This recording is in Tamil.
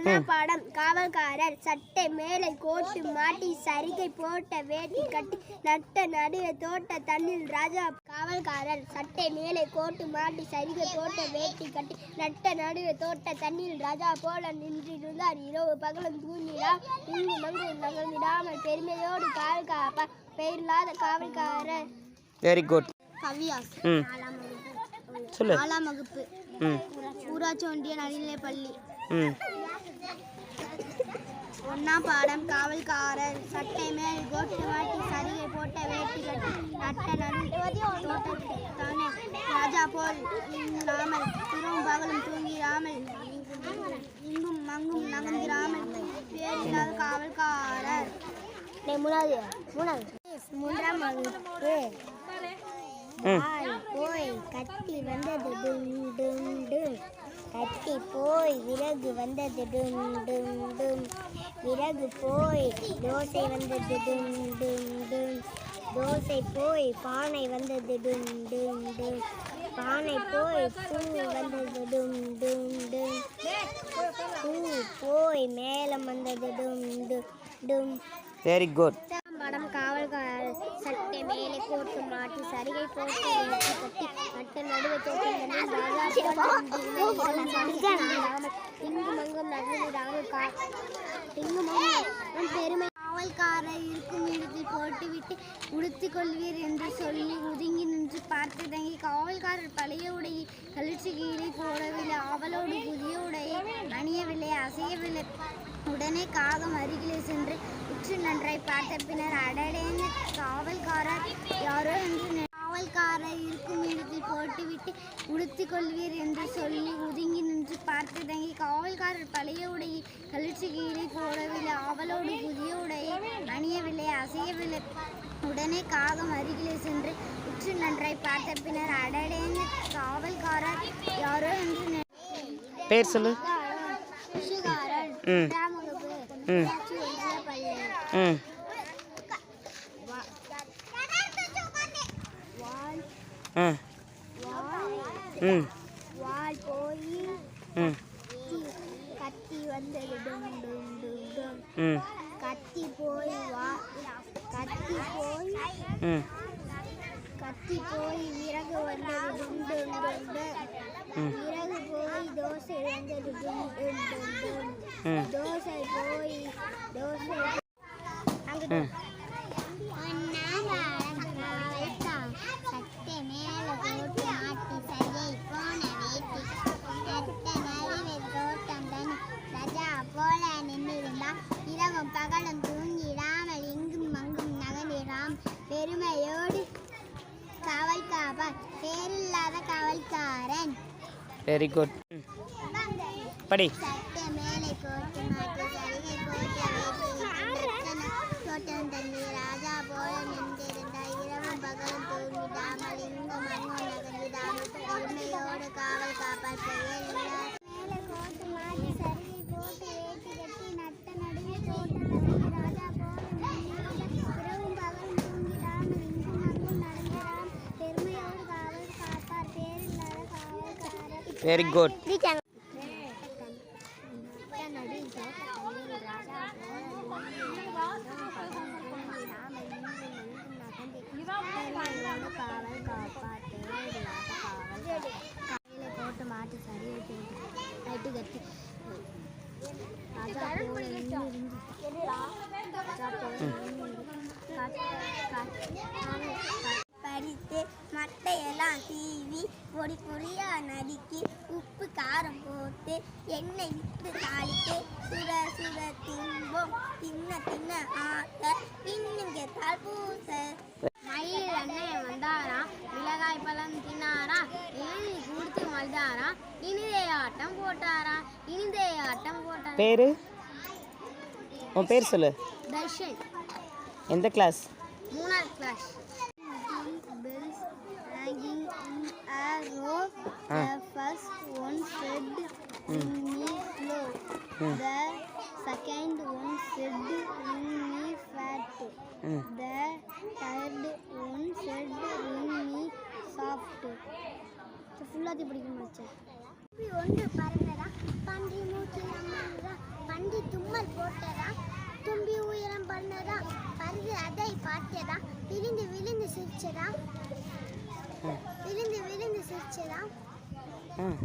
ஒன்னா பாடம் காவல்காரர் சட்டை மேலே கோட்டு மாட்டி சரிகை போட்ட வேட்டி கட்டி நட்ட நடுவே தோட்ட தண்ணில் ராஜா காவல்காரர் சட்டை மேலே கோட்டு மாட்டி சரிகை போட்ட வேட்டி கட்டி நட்ட நடுவே தோட்ட தண்ணில் ராஜா போல நின்றிருந்தார். இரவு பகலும் தூங்கிடாம் இங்கு மங்கு நகர்ந்திடாமல் பெருமையோடு காவல் காப்பார் பெயரில்லாத காவல்காரர். வெரி குட் கவியாஸ் ம். நாலாம் வகுப்பு. சொல்லு. நாலாம் வகுப்பு. ம். ஊராட்சி ஒன்றிய நடுநிலைப் பள்ளி. ம். ஒன்னாம் பாடம் காவல்காரர் சட்டை மேல் கோட்டு மாட்டி சரிகை போட்ட வேட்டி கட்டி நட்ட ராஜா போல் இல்லாமல் இரவும் பகலும் தூங்கிடாமல் இங்கும் மங்கும் நகர்ந்திராமல் பேரில்லாத காவல்காரர். மூணாவது மூணாவது. மூன்றாம் வகுப்பு. போய் கத்தி வந்தது டும் டும் டும். கத்தி போய் விறகு வந்தது டும் டும் டும். விறகு போய் தோசை வந்தது டும் டும் டும். தோசை போய் பானை வந்தது டும் டும் டும். பானை போய் பூ வந்தது டும் டும் டும். பூ போய் மேலம் வந்தது டும் டும் டும். வெரி குட் படம் காவல்காரர் சட்டை மேலே கோட்டு மாட்டி சரிகை போட்டு கட்டி நட்டு நடுவே தோட்டம் இங்கு பெருமை. காவல்காரர் இருக்கும் இடத்தில் போட்டுவிட்டு உடுத்திக் கொள்வீர் என்று சொல்லி ஒதுங்கி நின்று பார்த்து தங்கி காவல்காரர் பழைய உடையை கழிச்சு கீழே போடவில்லை. அவளோடு புதிய உடையை அணியவில்லை அசையவில்லை. உடனே காகம் அருகிலே பார்த்த பின்னர் அடடேன்னு காவல்காரர் யாரோ என்று காவல்காரர் இருக்கும் இடத்தில் போட்டுவிட்டு உடுத்திக் கொள்வீர் என்று சொல்லி ஒதுங்கி நின்று பார்த்து தங்கி காவல்காரர் பழைய உடையை கழிச்சு கீழே போடவில்லை. அவளோடு புதிய உடையை அணியவில்லை. அசையவில்லை. உடனே காகம் அருகிலே சென்று உற்று நன்றாய் பார்த்த பின்னர் அடடேன்னு காவல்காரர் யாரோ என்று பேர் சொல்லு. விஷயக்காரர் ம். ம். ஊராட்சி ஒன்றிய பள்ளி ம் வால் ஆ. ம். ம். கத்தி வந்தது டும் டும் டும் டும் ம். கத்தி போய் வா கத்தி போய் ம். கத்தி போய் விறகு வந்தது டும் டும் டும் டும் ம். விறகு போய் தோசை வந்தது டும் டும் டும் டும் ம். தோசை போய் தோசை அங்க பெருமையோடு காவல் காப்பார் பேரில்லாத காவல்காரன். வெரி குட் படி. சட்டை மேலே வெரி குட் போட்டு மாட்டு சரி நைட்டு கட்டி ராஜா பறித்து மட்டையெல்லாம் தீவி பொடி பொடியா நறுக்கி போட்டு எண்ணெய் விட்டு தாளித்து சுட சுட திம்போம் தின்ன தின்ன ஆட்ட இன்னும் கேட்டால் பூச. மயில் அண்ணன் வந்தாராம் மிளகாய் பழம் தின்னாரா? இளநீ கொடுத்து மல்தாரா? இனிதே ஆட்டம் போட்டாரா? இனிதே ஆட்டம் போட்டாரா? பேர்? உன் பேர் சொல்லு. தர்ஷன். எந்த கிளாஸ் மூணாவது class bells hanging in a row. The first one said Mm. The second one said ring me fat. Mm. The third one said ring me soft. ஃபுல்லாத்தையும் பிடிக்க மாச்சேன் ஒன்று பறந்ததா பன்றி மூக்கில் அமர்ந்ததா பன்றி தும்மல் போட்டதா தும்பி உயரம் பறந்ததா பருது அதை பார்த்ததா விழுந்து விழுந்து சிரிச்சதா hmm. விழுந்து விழுந்து சிரிச்சதா hmm.